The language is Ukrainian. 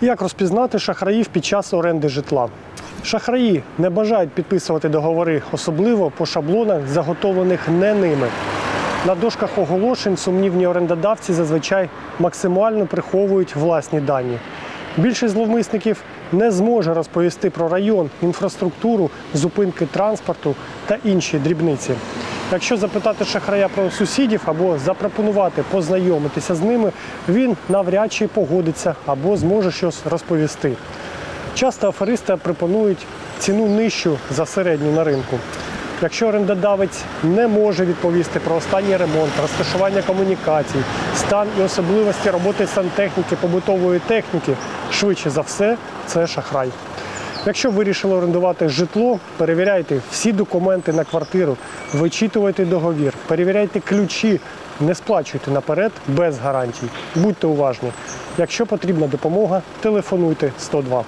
Як розпізнати шахраїв під час оренди житла? Шахраї не бажають підписувати договори, особливо по шаблонах, заготовлених не ними. На дошках оголошень сумнівні орендодавці зазвичай максимально приховують власні дані. Більшість зловмисників не зможе розповісти про район, інфраструктуру, зупинки транспорту та інші дрібниці. Якщо запитати шахрая про сусідів або запропонувати познайомитися з ними, він навряд чи погодиться або зможе щось розповісти. Часто аферисти пропонують ціну нижчу за середню на ринку. Якщо орендодавець не може відповісти про останній ремонт, розташування комунікацій, стан і особливості роботи сантехніки, побутової техніки, швидше за все, це шахрай. Якщо вирішили орендувати житло, перевіряйте всі документи на квартиру, вичитувайте договір, перевіряйте ключі, не сплачуйте наперед без гарантій. Будьте уважні. Якщо потрібна допомога, телефонуйте 102.